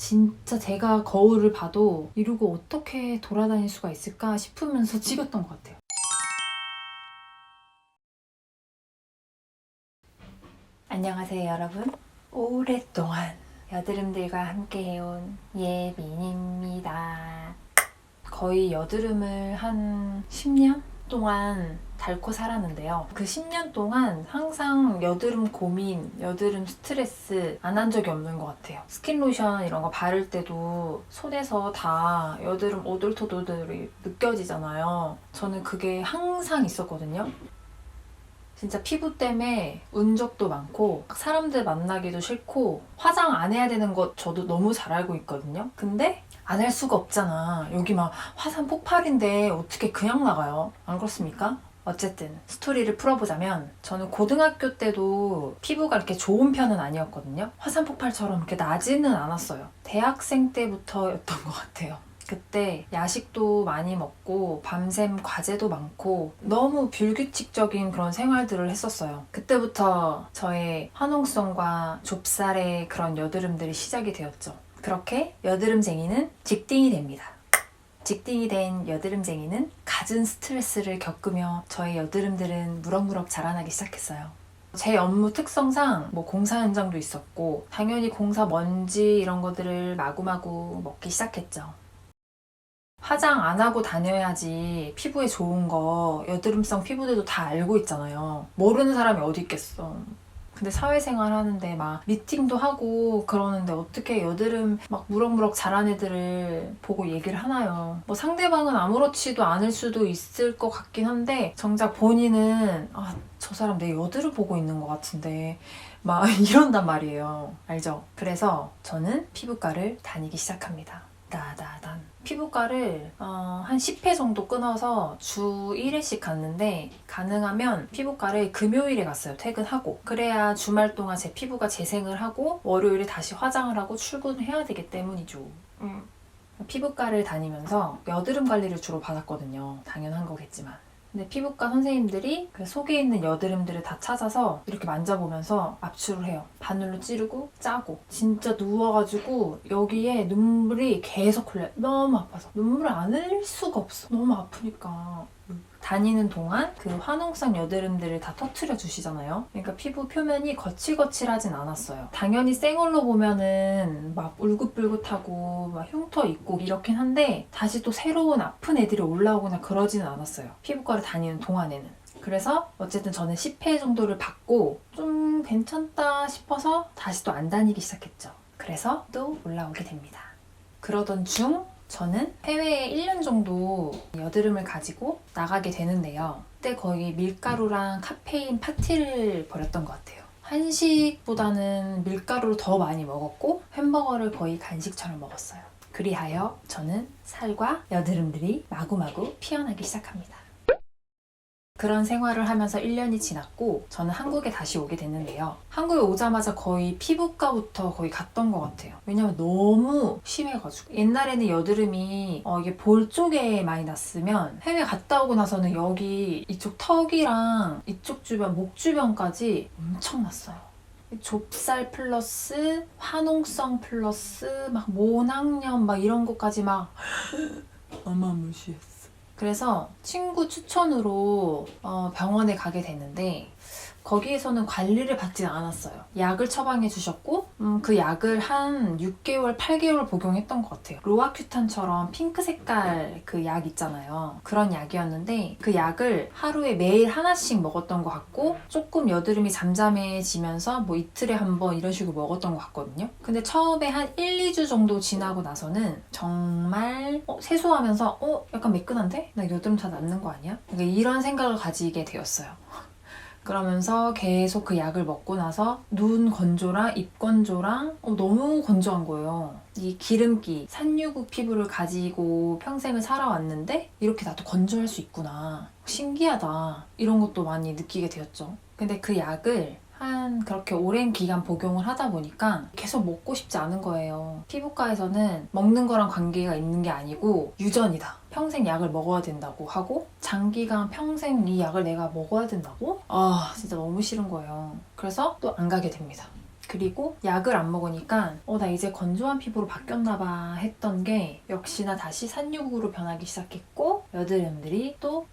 진짜 제가 거울을 봐도 이러고 어떻게 돌아다닐 수가 있을까 싶으면서 찍었던 것 같아요. 안녕하세요, 여러분. 오랫동안 여드름들과 함께 해온 예민입니다. 거의 여드름을 한 10년 동안 닳고 살았는데요. 그 10년 동안 항상 여드름 고민, 여드름 스트레스 안 한 적이 없는 것 같아요. 스킨 로션 이런 거 바를 때도 손에서 다 여드름 오돌토돌이 느껴지잖아요. 저는 그게 항상 있었거든요. 진짜 피부 때문에 운 적도 많고 사람들 만나기도 싫고 화장 안 해야 되는 것 저도 너무 잘 알고 있거든요. 근데 안 할 수가 없잖아. 여기 막 화산 폭발인데 어떻게 그냥 나가요? 안 그렇습니까? 어쨌든 스토리를 풀어보자면 저는 고등학교 때도 피부가 이렇게 좋은 편은 아니었거든요. 화산 폭발처럼 이렇게 나지는 않았어요. 대학생 때부터였던 것 같아요. 그때 야식도 많이 먹고 밤샘 과제도 많고 너무 불규칙적인 그런 생활들을 했었어요. 그때부터 저의 화농성과 좁쌀의 그런 여드름들이 시작이 되었죠. 그렇게 여드름쟁이는 직딩이 됩니다. 직딩이 된 여드름쟁이는 갖은 스트레스를 겪으며 저의 여드름들은 무럭무럭 자라나기 시작했어요. 제 업무 특성상 뭐 공사 현장도 있었고 당연히 공사 먼지 이런 것들을 마구마구 먹기 시작했죠. 화장 안 하고 다녀야지 피부에 좋은 거 여드름성 피부들도 다 알고 있잖아요. 모르는 사람이 어디 있겠어. 근데 사회생활 하는데 막 미팅도 하고 그러는데 어떻게 여드름 막 무럭무럭 자란 애들을 보고 얘기를 하나요? 뭐 상대방은 아무렇지도 않을 수도 있을 것 같긴 한데 정작 본인은 아, 저 사람 내 여드름 보고 있는 것 같은데 막 이런단 말이에요. 알죠? 그래서 저는 피부과를 다니기 시작합니다. 따다단. 피부과를 어, 한 10회 정도 끊어서 주 1회씩 갔는데 가능하면 피부과를 금요일에 갔어요. 퇴근하고. 그래야 주말 동안 제 피부가 재생을 하고 월요일에 다시 화장을 하고 출근을 해야 되기 때문이죠. 음. 피부과를 다니면서 여드름 관리를 주로 받았거든요. 당연한 거겠지만. 근데 피부과 선생님들이 그 속에 있는 여드름들을 다 찾아서 이렇게 만져보면서 압출을 해요. 바늘로 찌르고 짜고. 진짜 누워가지고 여기에 눈물이 계속 흘려요. 너무 아파서. 눈물을 안 흘릴 수가 없어. 너무 아프니까. 다니는 동안 그 화농성 여드름들을 다 터트려 주시잖아요. 그러니까 피부 표면이 거칠거칠하진 않았어요. 당연히 생얼로 보면은 막 울긋불긋하고 막 흉터 있고 이렇긴 한데 다시 또 새로운 아픈 애들이 올라오거나 그러지는 않았어요. 피부과를 다니는 동안에는. 그래서 어쨌든 저는 10회 정도를 받고 좀 괜찮다 싶어서 다시 또 안 다니기 시작했죠. 그래서 또 올라오게 됩니다. 그러던 중 저는 해외에 1년 정도 여드름을 가지고 나가게 되는데요. 그때 거의 밀가루랑 카페인 파티를 벌였던 것 같아요. 한식보다는 밀가루를 더 많이 먹었고 햄버거를 거의 간식처럼 먹었어요. 그리하여 저는 살과 여드름들이 마구마구 피어나기 시작합니다. 그런 생활을 하면서 1년이 지났고 저는 한국에 다시 오게 됐는데요. 한국에 오자마자 거의 피부과부터 거의 갔던 것 같아요. 왜냐면 너무 심해가지고. 옛날에는 여드름이 어, 이게 볼 쪽에 많이 났으면 해외 갔다 오고 나서는 여기 이쪽 턱이랑 이쪽 주변, 목 주변까지 엄청 났어요. 좁쌀 플러스 화농성 플러스 막 모낭염 막 이런 것까지 막 어마무시했어. 그래서 친구 추천으로 어, 병원에 가게 됐는데 거기에서는 관리를 받진 않았어요. 약을 처방해 주셨고 음, 그 약을 한 6개월, 8개월 복용했던 것 같아요. 로아큐탄처럼 핑크 색깔 그 약 있잖아요. 그런 약이었는데 그 약을 하루에 매일 하나씩 먹었던 것 같고 조금 여드름이 잠잠해지면서 뭐 이틀에 한 번 이런 식으로 먹었던 것 같거든요. 근데 처음에 한 1, 2주 정도 지나고 나서는 정말 어, 세수하면서 어 약간 매끈한데? 나 여드름 다 낫는 거 아니야? 그러니까 이런 생각을 가지게 되었어요. 그러면서 계속 그 약을 먹고 나서 눈 건조랑 입 건조랑 어, 너무 건조한 거예요. 이 기름기, 산유국 피부를 가지고 평생을 살아왔는데 이렇게 나도 건조할 수 있구나. 신기하다. 이런 것도 많이 느끼게 되었죠. 근데 그 약을 한 그렇게 오랜 기간 복용을 하다 보니까 계속 먹고 싶지 않은 거예요. 피부과에서는 먹는 거랑 관계가 있는 게 아니고 유전이다. 평생 약을 먹어야 된다고 하고 장기간 평생 이 약을 내가 먹어야 된다고? 아 진짜 너무 싫은 거예요. 그래서 또 안 가게 됩니다. 그리고 약을 안 먹으니까 어 나 이제 건조한 피부로 바뀌었나 봐 했던 게 역시나 다시 산육으로 변하기 시작했고 여드름들이 또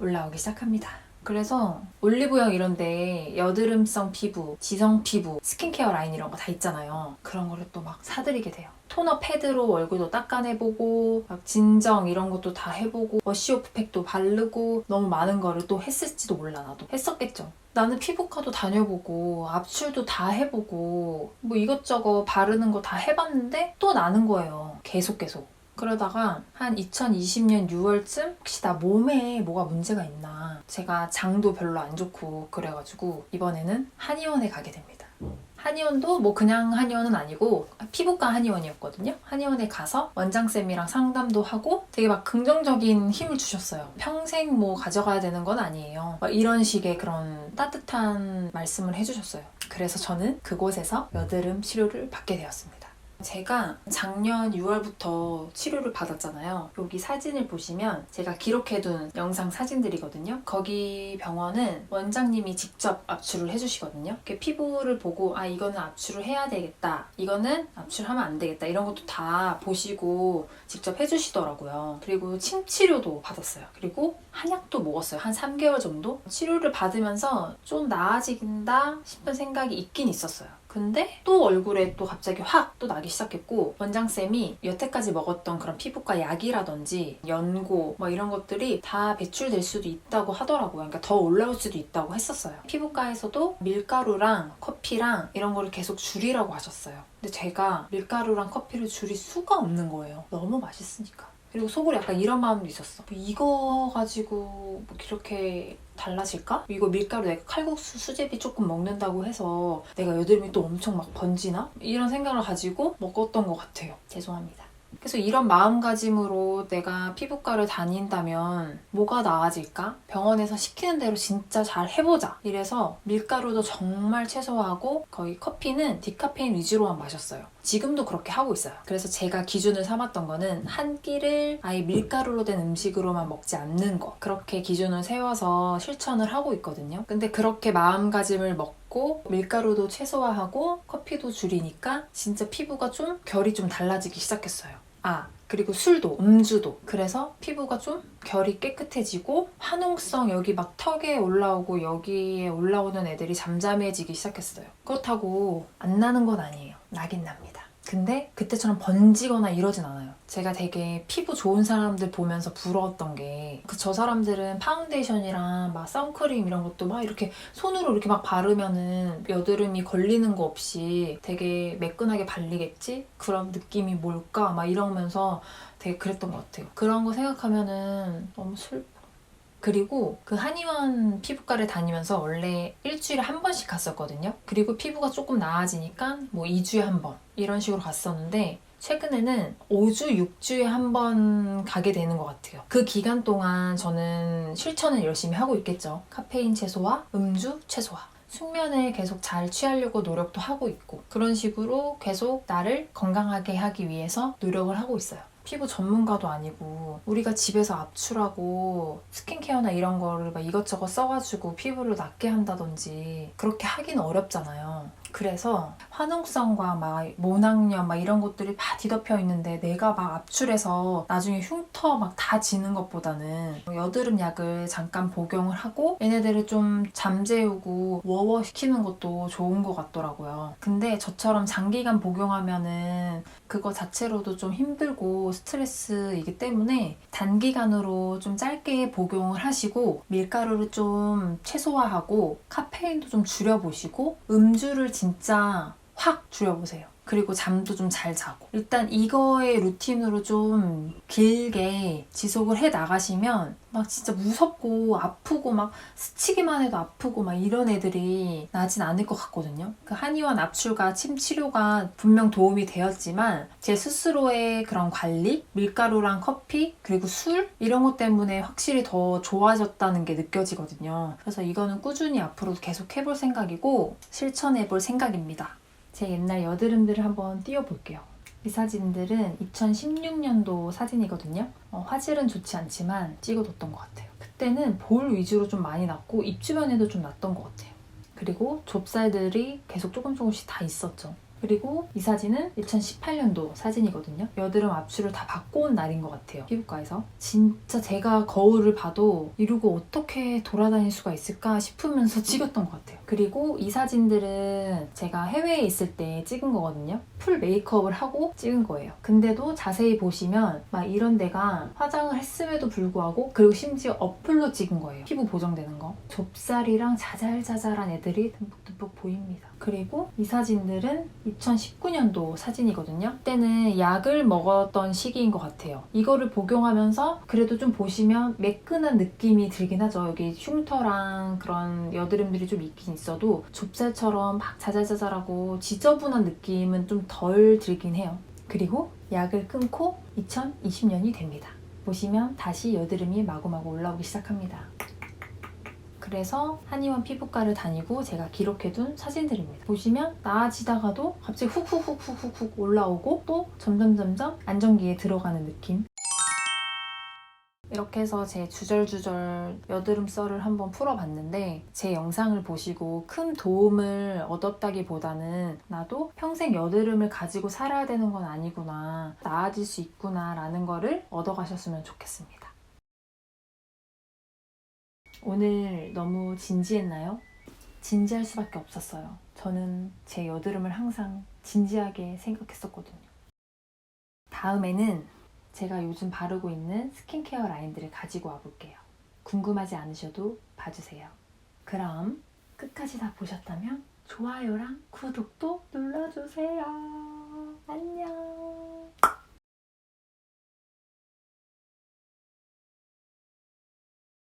올라오기 시작합니다. 그래서 올리브영 이런데 여드름성 피부, 지성 피부, 스킨케어 라인 이런 거 다 있잖아요. 그런 거를 또 막 사들이게 돼요. 토너 패드로 얼굴도 닦아내보고 막 진정 이런 것도 다 해보고 워시오프 팩도 바르고 너무 많은 거를 또 했을지도 몰라 나도 했었겠죠. 나는 피부과도 다녀보고 압출도 다 해보고 뭐 이것저것 바르는 거 다 해봤는데 또 나는 거예요. 계속 계속. 그러다가 한 2020년 6월쯤 혹시 나 몸에 뭐가 문제가 있나 제가 장도 별로 안 좋고 그래가지고 이번에는 한의원에 가게 됩니다. 한의원도 뭐 그냥 한의원은 아니고 피부과 한의원이었거든요. 한의원에 가서 원장쌤이랑 상담도 하고 되게 막 긍정적인 힘을 주셨어요. 평생 뭐 가져가야 되는 건 아니에요. 막 이런 식의 그런 따뜻한 말씀을 해주셨어요. 그래서 저는 그곳에서 여드름 치료를 받게 되었습니다. 제가 작년 6월부터 치료를 받았잖아요. 여기 사진을 보시면 제가 기록해둔 영상 사진들이거든요. 거기 병원은 원장님이 직접 압출을 해주시거든요. 피부를 보고 아 이거는 압출을 해야 되겠다. 이거는 압출하면 안 되겠다. 이런 것도 다 보시고 직접 해주시더라고요. 그리고 침 치료도 받았어요. 그리고 한약도 먹었어요. 한 3개월 정도 치료를 받으면서 좀 나아진다 싶은 생각이 있긴 있었어요. 근데 또 얼굴에 또 갑자기 확 또 나기 시작했고 원장쌤이 여태까지 먹었던 그런 피부과 약이라든지 연고 뭐 이런 것들이 다 배출될 수도 있다고 하더라고요. 그러니까 더 올라올 수도 있다고 했었어요. 피부과에서도 밀가루랑 커피랑 이런 거를 계속 줄이라고 하셨어요. 근데 제가 밀가루랑 커피를 줄일 수가 없는 거예요. 너무 맛있으니까. 그리고 속으로 약간 이런 마음도 있었어. 뭐 이거 가지고 뭐 이렇게 달라질까? 이거 밀가루 내가 칼국수 수제비 조금 먹는다고 해서 내가 여드름이 또 엄청 막 번지나? 이런 생각을 가지고 먹었던 것 같아요. 죄송합니다. 그래서 이런 마음가짐으로 내가 피부과를 다닌다면 뭐가 나아질까? 병원에서 시키는 대로 진짜 잘 해보자. 이래서 밀가루도 정말 최소화하고 거의 커피는 디카페인 위주로만 마셨어요. 지금도 그렇게 하고 있어요. 그래서 제가 기준을 삼았던 거는 한 끼를 아예 밀가루로 된 음식으로만 먹지 않는 거. 그렇게 기준을 세워서 실천을 하고 있거든요. 근데 그렇게 마음가짐을 먹고 밀가루도 최소화하고 커피도 줄이니까 진짜 피부가 좀 결이 좀 달라지기 시작했어요. 아, 그리고 술도, 음주도. 그래서 피부가 좀 결이 깨끗해지고 화농성 여기 막 턱에 올라오고 여기에 올라오는 애들이 잠잠해지기 시작했어요. 그렇다고 안 나는 건 아니에요. 나긴 납니다. 근데 그때처럼 번지거나 이러진 않아요. 제가 되게 피부 좋은 사람들 보면서 부러웠던 게그저 사람들은 파운데이션이랑 막 선크림 이런 것도 막 이렇게 손으로 이렇게 막 바르면은 여드름이 걸리는 거 없이 되게 매끈하게 발리겠지? 그런 느낌이 뭘까? 막 이러면서 되게 그랬던 것 같아요. 그런 거 생각하면은 너무 슬퍼. 그리고 그 한의원 피부과를 다니면서 원래 일주일에 한 번씩 갔었거든요. 그리고 피부가 조금 나아지니까 뭐 2주에 한 번 이런 식으로 갔었는데 최근에는 5주, 6주에 한 번 가게 되는 것 같아요. 그 기간 동안 저는 실천을 열심히 하고 있겠죠. 카페인 최소화, 음주 최소화. 숙면을 계속 잘 취하려고 노력도 하고 있고 그런 식으로 계속 나를 건강하게 하기 위해서 노력을 하고 있어요. 피부 전문가도 아니고 우리가 집에서 압출하고 스킨케어나 이런 거를 막 이것저것 써가지고 피부를 낫게 한다든지 그렇게 하기는 어렵잖아요. 그래서 화농성과 막 모낭염 막 이런 것들이 다 뒤덮여 있는데 내가 막 압출해서 나중에 흉터 막 다 지는 것보다는 여드름 약을 잠깐 복용을 하고 얘네들을 좀 잠재우고 워워 시키는 것도 좋은 것 같더라고요. 근데 저처럼 장기간 복용하면은 그거 자체로도 좀 힘들고 스트레스이기 때문에 단기간으로 좀 짧게 복용을 하시고 밀가루를 좀 최소화하고 카페인도 좀 줄여보시고 음주를 진짜 확 줄여보세요. 그리고 잠도 좀 잘 자고. 일단 이거의 루틴으로 좀 길게 지속을 해 나가시면 막 진짜 무섭고 아프고 막 스치기만 해도 아프고 막 이런 애들이 나진 않을 것 같거든요. 그 한의원 압출과 침 치료가 분명 도움이 되었지만 제 스스로의 그런 관리, 밀가루랑 커피, 그리고 술 이런 것 때문에 확실히 더 좋아졌다는 게 느껴지거든요. 그래서 이거는 꾸준히 앞으로도 계속 해볼 생각이고 실천해 볼 생각입니다. 제 옛날 여드름들을 한번 띄워볼게요. 이 사진들은 2016년도 사진이거든요. 어, 화질은 좋지 않지만 찍어뒀던 것 같아요. 그때는 볼 위주로 좀 많이 났고 입 주변에도 좀 났던 것 같아요. 그리고 좁쌀들이 계속 조금 조금씩 다 있었죠. 그리고 이 사진은 2018년도 사진이거든요. 여드름 압출을 다 받고 온 날인 것 같아요. 피부과에서. 진짜 제가 거울을 봐도 이러고 어떻게 돌아다닐 수가 있을까 싶으면서 찍었던 것 같아요. 그리고 이 사진들은 제가 해외에 있을 때 찍은 거거든요. 풀 메이크업을 하고 찍은 거예요. 근데도 자세히 보시면 막 이런 데가 화장을 했음에도 불구하고 그리고 심지어 어플로 찍은 거예요. 피부 보정되는 거. 좁쌀이랑 자잘자잘한 애들이 듬뿍듬뿍 보입니다. 그리고 이 사진들은 2019년도 사진이거든요. 그때는 약을 먹었던 시기인 것 같아요. 이거를 복용하면서 그래도 좀 보시면 매끈한 느낌이 들긴 하죠. 여기 흉터랑 그런 여드름들이 좀 있긴 있어도 좁쌀처럼 막 자잘자잘하고 지저분한 느낌은 좀 덜 들긴 해요. 그리고 약을 끊고 2020년이 됩니다. 보시면 다시 여드름이 마구마구 올라오기 시작합니다. 그래서 한의원 피부과를 다니고 제가 기록해둔 사진들입니다. 보시면 나아지다가도 갑자기 훅훅훅훅훅 올라오고 또 점점점점 안정기에 들어가는 느낌. 이렇게 해서 제 주절주절 여드름 썰을 한번 풀어봤는데 제 영상을 보시고 큰 도움을 얻었다기보다는 나도 평생 여드름을 가지고 살아야 되는 건 아니구나 나아질 수 있구나 라는 거를 얻어가셨으면 좋겠습니다. 오늘 너무 진지했나요? 진지할 수밖에 없었어요. 저는 제 여드름을 항상 진지하게 생각했었거든요. 다음에는 제가 요즘 바르고 있는 스킨케어 라인들을 가지고 와볼게요. 궁금하지 않으셔도 봐주세요. 그럼 끝까지 다 보셨다면 좋아요랑 구독도 눌러주세요. 안녕.